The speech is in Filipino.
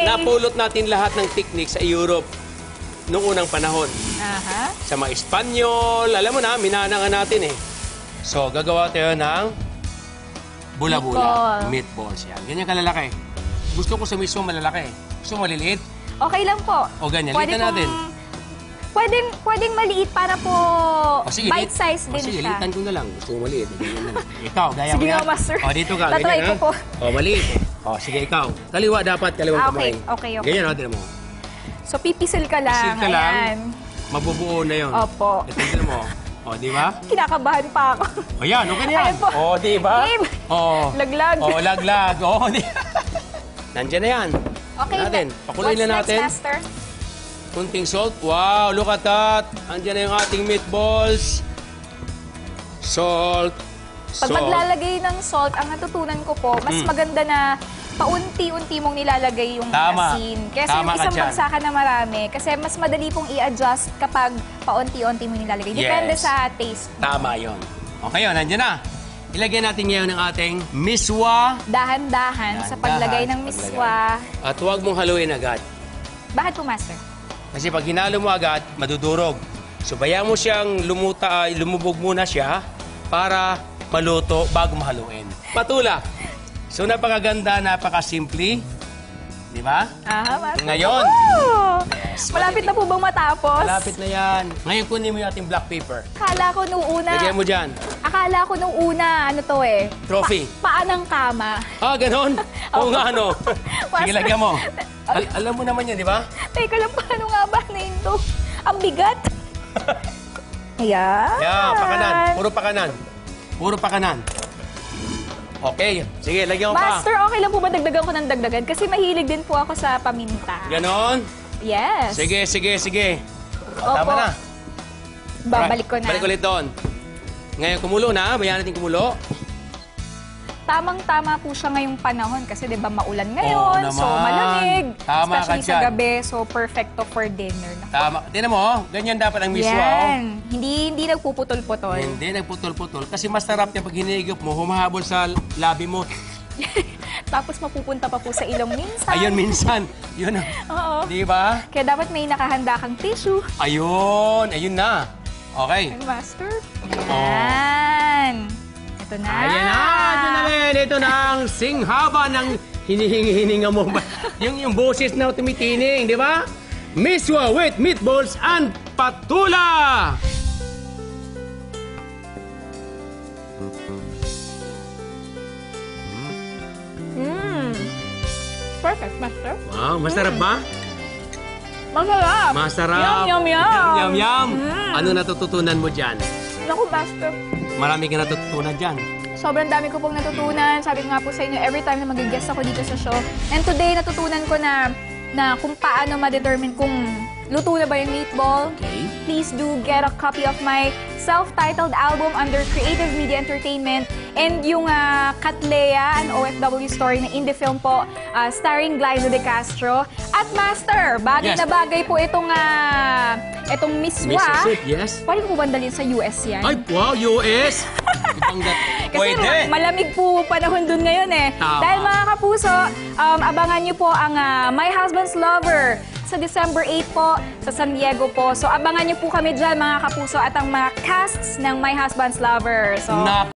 Okay. napulot natin lahat ng technique sa Europe noong unang panahon. Aha. Sa mga Espanyol, alam mo na, minana nga natin eh. So, gagawa tayo ng bula-bula. Meatball. Meatballs yan. Ganyan kalalaki. Gusto ko sa mismo malalaki. Gusto mo maliliit? Okay lang po. O ganyan, Pwede litan natin. kong- Pwedeng, pwedeng maliit para po O sige, bite size lit- o din sige, siya. litan ko na lang. Gusto mo maliit. Ganyan na lang. Ikaw, gaya Sige mo nga, yan. master. O, dito ka. Tatry ganyan, ko ha? po. O, maliit. O, sige, ikaw. Kaliwa dapat, kaliwang Ah, kamay. okay, okay, okay. Ganyan, o, tignan mo. So, pipisil ka lang. Pisil ka lang. Ayan. Mabubuo na yun. Opo. Ito, mo. O, di ba? Kinakabahan pa ako. O, yan. Okay na yan. Ayan po. O, di ba? Game. O. Laglag. O, laglag. O, di Nandiyan na yan. Okay, Natin. na- Pakuloy what's na natin. Master? Kunting salt. Wow, look at that. Andiyan na yung ating meatballs. Salt. Pag Salt. maglalagay ng salt, ang natutunan ko po, mas Mm. maganda na paunti-unti mong nilalagay yung Tama. asin. Kesa Tama yung ka isang dyan. bagsakan na marami. Kasi mas madali pong i-adjust kapag paunti-unti mo nilalagay. Depende Yes. sa taste. Tama yon. Okay yun, nandiyan na. Ilagay natin ngayon ang ating miswa. Dahan-dahan sa paglagay ng sa miswa. At huwag mong haluin agad. Bakit po, Master? Kasi pag hinalo mo agad, madudurog. So, bayaan mo siyang lumuta, ay, lumubog muna siya para maluto bago mahaluin. Patula. So, napakaganda, napakasimple. Di ba? Aha, Master. Ngayon. Yes, Malapit na po bang matapos? Malapit na yan. Ngayon, kunin mo yung ating black paper. Akala ko nung una, Lagyan mo dyan. akala ko nung una, ano to eh? Trophy. Pa paanang kama. Ah, ganon? Oo nga, ano? Sige, lagyan mo. Al- alam mo naman yan, di ba? Teka lang, paano nga ba na ito? Ang bigat. Ayan. Yeah, pakanan. Puro pakanan. Puro pakanan. Okay. Sige, lagyan mo pa. Master, okay lang po ba dagdagan ko ng dagdagan? Kasi mahilig din po ako sa paminta. Ganon. Yes. Sige, sige, sige. O, Opo. tama na. Babalik ko na. Balik ulit doon. Ngayon, kumulo na. Bayan natin kumulo. Tamang-tama po siya ngayong panahon kasi 'di ba maulan Oo ngayon, so naman. malamig. Tama ka especially sa dyan. gabi, so perfecto for dinner. na. Tama. Tingnan mo, oh. ganyan dapat ang miswa. oh. Yan. Hindi hindi nagpuputol-putol. Hindi, nagputol-putol. Kasi mas sarap niya pag hinigop mo, humahabol sa labi mo. Tapos mapupunta pa po sa ilong minsan. Ayun, minsan. Yun. ang- Oo. Di ba? Kaya dapat may nakahanda kang tissue. Ayun. Ayun na. Okay. Ay, Master. Yan. Ito na. Ayan na, ito na rin. Ito na ang singhaba ng hinihingi-hininga mo. yung, yung boses na tumitining, di ba? Miswa with meatballs and patula! Mm. Perfect, Master. Wow, masarap ba? Masarap. Masarap. Yum, yum, yum. Yum, yum, yum. Mm. Ano natututunan mo dyan? Naku, Master. Marami ka natututunan dyan. Sobrang dami ko pong natutunan. Sabi ko nga po sa inyo, every time na mag-guest ako dito sa show. And today, natutunan ko na na kung paano ma-determine kung luto na ba yung meatball. Okay. Please do get a copy of my self-titled album under Creative Media Entertainment and yung uh, Katlea, an OFW story na indie film po, ah, starring Glyza De Castro. At Master, bagay Yes. na bagay po itong, ah, itong miswa. Miso soup, yes. Pwede po bandalin sa US yan. Ay, wow, US! Kasi Pwede. ma- malamig po panahon dun ngayon eh. Tama. Dahil mga kapuso, um, abangan niyo po ang ah, My Husband's Lover sa December 8 po sa San Diego po. So abangan niyo po kami dyan mga kapuso at ang mga casts ng My Husband's Lover. So, Na